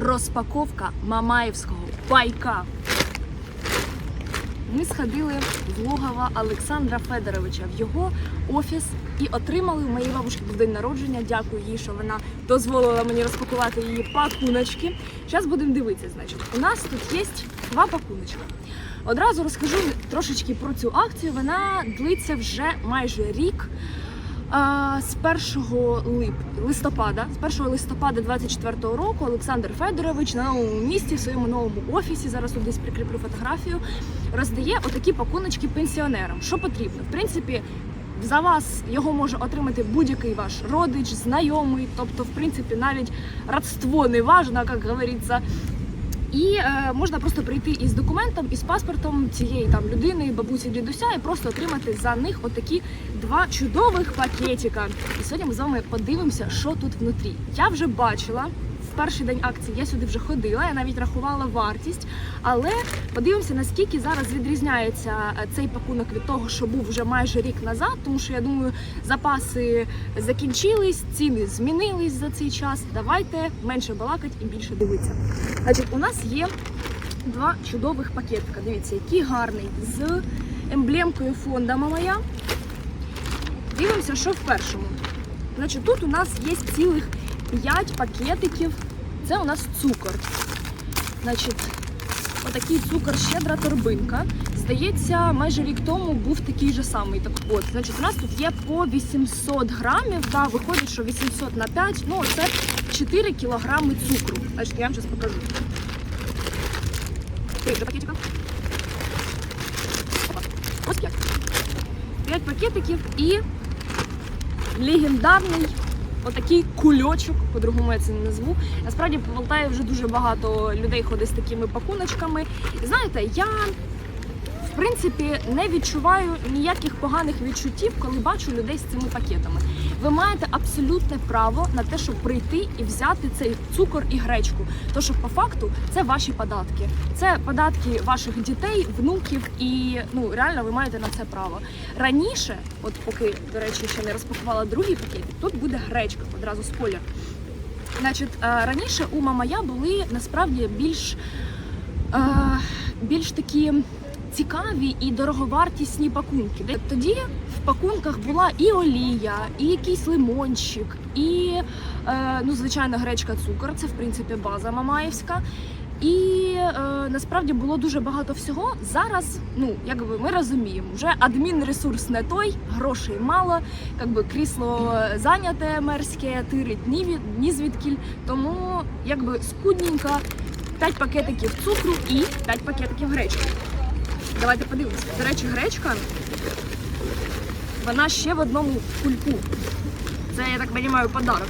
розпаковка Мамаєвського пайка. Ми сходили в логово Олександра Федоровича в його офіс і отримали у моєї бабушки був день народження. Дякую їй, що вона дозволила мені розпакувати її пакуночки. Зараз будемо дивитися. Значить, у нас тут є два пакуночки. Одразу розкажу трошечки про цю акцію. Вона длиться вже майже рік. З 1 лип... листопада, з 1 листопада 24-го року Олександр Федорович на новому місці в своєму новому офісі. Зараз тут десь прикріплю фотографію. Роздає отакі пакуночки пенсіонерам. Що потрібно? В принципі, за вас його може отримати будь-який ваш родич, знайомий, тобто, в принципі, навіть родство не важно, як говориться. І е, можна просто прийти із документом, із паспортом цієї там людини, бабусі, дідуся, і просто отримати за них отакі два чудових пакетика. І сьогодні ми з вами подивимося, що тут внутрі. Я вже бачила. Перший день акції я сюди вже ходила, я навіть рахувала вартість, але подивимося, наскільки зараз відрізняється е, цей пакунок від того, що був вже майже рік назад, тому що я думаю, запаси закінчились, ціни змінились за цей час. Давайте менше балакать і більше дивитися. Значить, у нас є два чудових пакетика. Дивіться, який гарний з емблемкою фонда моя. Дивимося, що в першому. Значить, тут у нас є цілих 5 пакетиків. Це у нас цукор. Значить, отакий цукор щедра торбинка. Здається, майже рік тому був такий же самий. Так от, значить, у нас тут є по 800 грамів. Да, виходить, що 800 на 5, ну це 4 кілограми цукру. Значить, я вам зараз покажу. Три пакетика. Ось 5. 5 пакетиків і легендарний отакий кульочок, по-другому я це не назву. Насправді по Полтаві вже дуже багато людей ходить з такими пакуночками. Знаєте, я принципі не відчуваю ніяких поганих відчуттів, коли бачу людей з цими пакетами. Ви маєте абсолютне право на те, щоб прийти і взяти цей цукор і гречку. То що по факту це ваші податки, це податки ваших дітей, внуків, і ну реально ви маєте на це право. Раніше, от поки до речі, ще не розпакувала другий пакет, тут буде гречка, одразу спойлер. Значить, е, раніше у Мамая були насправді більш, е, більш такі цікаві і дороговартісні пакунки. Тоді в пакунках була і олія, і якийсь лимончик, і е, ну, звичайно, гречка цукор. Це в принципі база мамаївська. І е, насправді було дуже багато всього. Зараз, ну якби ми розуміємо, вже адмінресурс не той, грошей мало, якби крісло зайняте мерське, тирить ні від ні звідкіль. Тому якби скудненько 5 пакетиків цукру і 5 пакетиків гречки. Давайте подивимося. До речі, гречка вона ще в одному кульку. Це, я так розумію, подарок.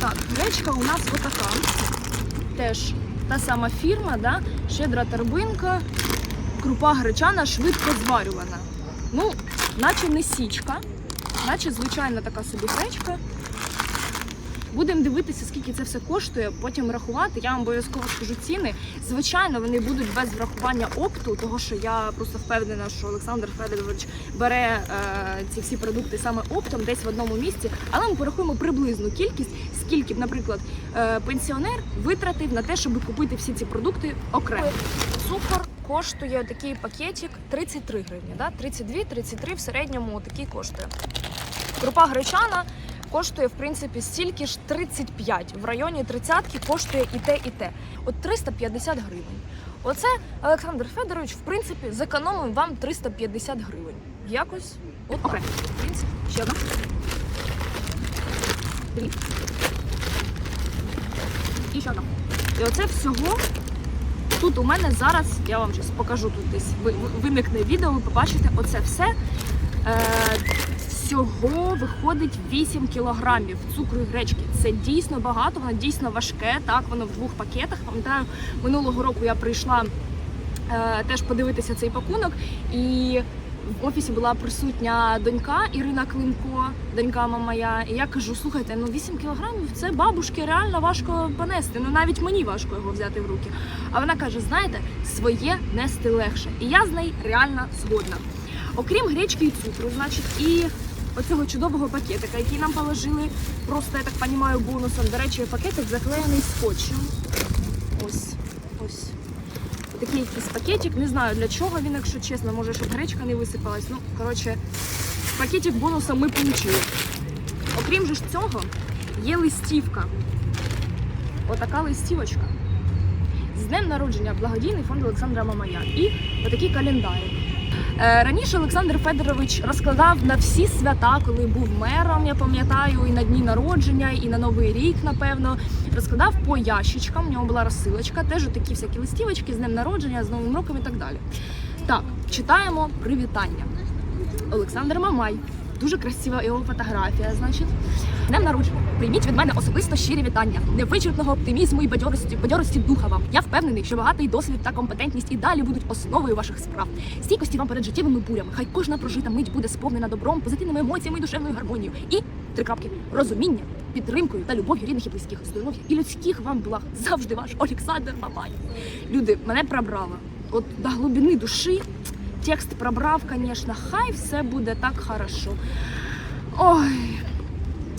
Так, гречка у нас отака. Теж та сама фірма, да? щедра торбинка, крупа гречана швидко зварювана. Ну, наче не січка, наче звичайна така собі гречка. Будемо дивитися, скільки це все коштує, потім рахувати. Я вам обов'язково скажу ціни. Звичайно, вони будуть без врахування опту, того що я просто впевнена, що Олександр Федорович бере е, ці всі продукти саме оптом, десь в одному місці. Але ми порахуємо приблизну кількість, скільки б, наприклад, е, пенсіонер витратив на те, щоб купити всі ці продукти окремо. Цукор коштує такий пакетик 33 гривні. Да? 32-33 в середньому такий коштує. Крупа гречана коштує в принципі стільки ж 35. В районі 30 коштує і те, і те. От 350 гривень. Оце Олександр Федорович, в принципі, зекономив вам 350 гривень. Якось от так. В принципі, ще одна. Дві. І ще одна. І оце всього. Тут у мене зараз, я вам зараз покажу тут десь ви- ви- виникне відео, ви побачите оце все. Е, всього виходить 8 кілограмів цукру і гречки. Це дійсно багато, воно дійсно важке. Так, воно в двох пакетах. Пам'ятаю, минулого року я прийшла е, теж подивитися цей пакунок, і в офісі була присутня донька Ірина Климко, донька моя. І я кажу: слухайте, ну 8 кілограмів це бабушки реально важко понести. Ну навіть мені важко його взяти в руки. А вона каже: знаєте, своє нести легше. І я з нею реально згодна. Окрім гречки і цукру, значить, і оцього чудового пакетика, який нам положили. Просто я так розумію, бонусом. До речі, пакетик заклеєний скотчем. Ось, ось. Такий якийсь пакетик. Не знаю для чого він, якщо чесно, може, щоб гречка не висипалась. Ну, коротше, пакетик бонусом ми отримали. Окрім же цього, є листівка. Отака листівочка. З днем народження благодійний фонд Олександра Мамая. І отакий календар. Е, Раніше Олександр Федорович розкладав на всі свята, коли був мером, я пам'ятаю, і на дні народження, і на Новий рік, напевно. Розкладав по ящичкам. У нього була розсилочка, теж такі всякі листівочки з днем народження, з Новим роком і так далі. Так, читаємо привітання. Олександр Мамай. Дуже красива його фотографія, значить. Днем народження. Прийміть від мене особисто щирі вітання, невичерпного оптимізму і бадьорості, бадьорості духа вам. Я впевнений, що багатий досвід та компетентність і далі будуть основою ваших справ. Стійкості вам перед життєвими бурями. Хай кожна прожита мить буде сповнена добром, позитивними емоціями і душевною гармонією. І три крапки розуміння, підтримкою та любов'ю рідних і близьких, здоров'я і людських вам благ. Завжди ваш Олександр Мамай. Люди, мене пробрало. От до глибини душі текст пробрав, звісно, хай все буде так хорошо. Ой.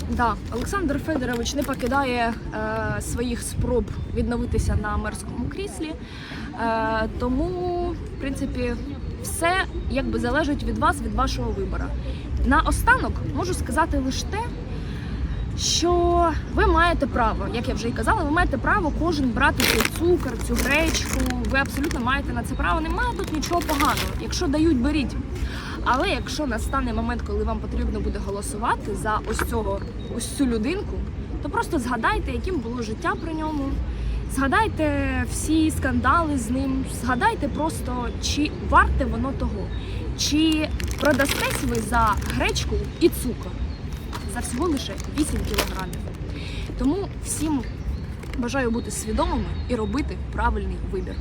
Да, Олександр Федорович не покидає е, своїх спроб відновитися на мерському кріслі. Е, тому, в принципі, все якби залежить від вас, від вашого вибору. Наостанок можу сказати лише те, що ви маєте право, як я вже і казала, ви маєте право кожен брати цей цукор, цю гречку. Ви абсолютно маєте на це право. Немає тут нічого поганого. Якщо дають, беріть. Але якщо настане момент, коли вам потрібно буде голосувати за ось цього, ось цю людинку, то просто згадайте, яким було життя при ньому. Згадайте всі скандали з ним, згадайте просто, чи варте воно того, чи продастесь ви за гречку і цукор за всього лише 8 кілограмів. Тому всім бажаю бути свідомими і робити правильний вибір.